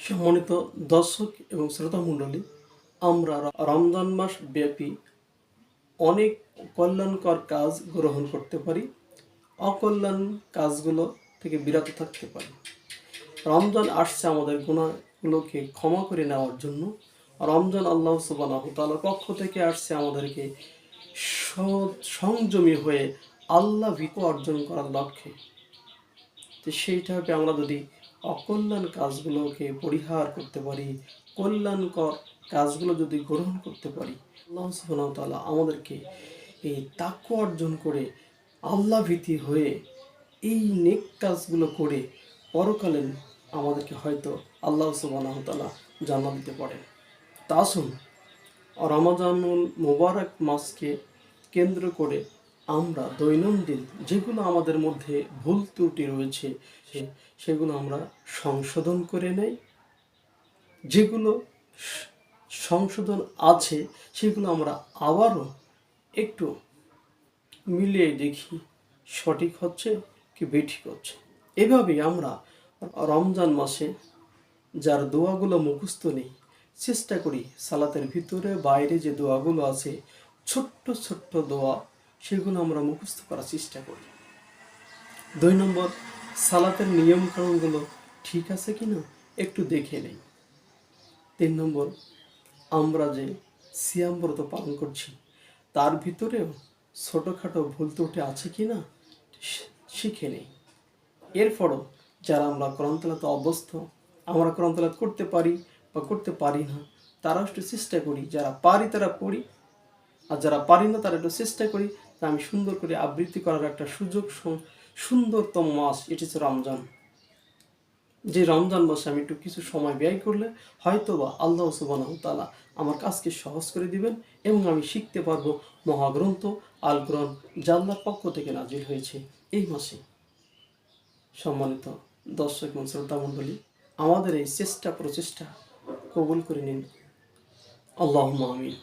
সম্মানিত দর্শক এবং শ্রোতা মণ্ডলী, আমরা রমজান মাস ব্যাপী অনেক কল্যাণকর কাজ গ্রহণ করতে পারি, অকল্যাণ কাজগুলো থেকে বিরত থাকতে পারি। রমজান আসছে আমাদের গুণাগুলোকে ক্ষমা করে নেওয়ার জন্য। রমজান আল্লাহ সুবাহ তালার পক্ষ থেকে আসছে আমাদেরকে সংযমী হয়ে আল্লাহ ভীত অর্জন করার লক্ষ্যে। তো সেইটাকে আমরা যদি অকল্যাণ কাজগুলোকে পরিহার করতে পারি, কল্যাণকর কাজগুলো যদি গ্রহণ করতে পারি, আল্লাহ সুবহানাহু আমাদেরকে এই তাক্য অর্জন করে আল্লাহ ভীতি হয়ে এই নেক কাজগুলো করে পরকালীন আমাদেরকে হয়তো আল্লাহ তাআলা জান্নাত দিতে পারেন। তা আসুন, রমাজানুল মোবারক মাসকে কেন্দ্র করে আমরা দৈনন্দিন যেগুলো আমাদের মধ্যে ভুল ত্রুটি রয়েছে সেগুলো আমরা সংশোধন করে নেই। যেগুলো সংশোধন আছে, সেগুলো আমরা আবারও একটু মিলিয়ে দেখি সঠিক হচ্ছে কি বেঠিক হচ্ছে। এভাবেই আমরা রমজান মাসে যার দোয়াগুলো মুখস্থ নেই, চেষ্টা করি সালাতের ভিতরে বাইরে যে দোয়াগুলো আছে, ছোট্ট ছোট্ট দোয়া সেগুলো আমরা মুখস্থ করার চেষ্টা করি। দুই নম্বর, সালাতের নিয়ম কানুনগুলো ঠিক আছে কি না একটু দেখে নেই। তিন নম্বর, আমরা যে সিয়াম ব্রত পালন করছি, তার ভিতরেও ছোটোখাটো ভুল ত্রুটি আছে কি না শিখে নেই। এরপরও যারা আমরা কোরআনতলাতে অভ্যস্ত, আমরা কোরআনতলাত করতে পারি বা করতে পারি না, তারাও একটু চেষ্টা করি, যারা পারি তারা পড়ি আর যারা পারি না তারা একটু চেষ্টা করি আমি সুন্দর করে আবৃত্তি করার একটা সুযোগ সুন্দরতম মাস এটি হচ্ছে রমজান। যে রমজান মাসে আমি একটু কিছু সময় ব্যয় করলে হয়তো বা আল্লাহ সুবাহ তালা আমার কাজকে সহজ করে দিবেন এবং আমি শিখতে পারব মহাগ্রন্থ আল কোরআন জাল্লার পক্ষ থেকে নাজিল হয়েছে এই মাসে। সম্মানিত দর্শক এবং শ্রদ্ধা মণ্ডলী, আমাদের এই চেষ্টা প্রচেষ্টা কবুল করে নিন। আল্লাহ আমিন।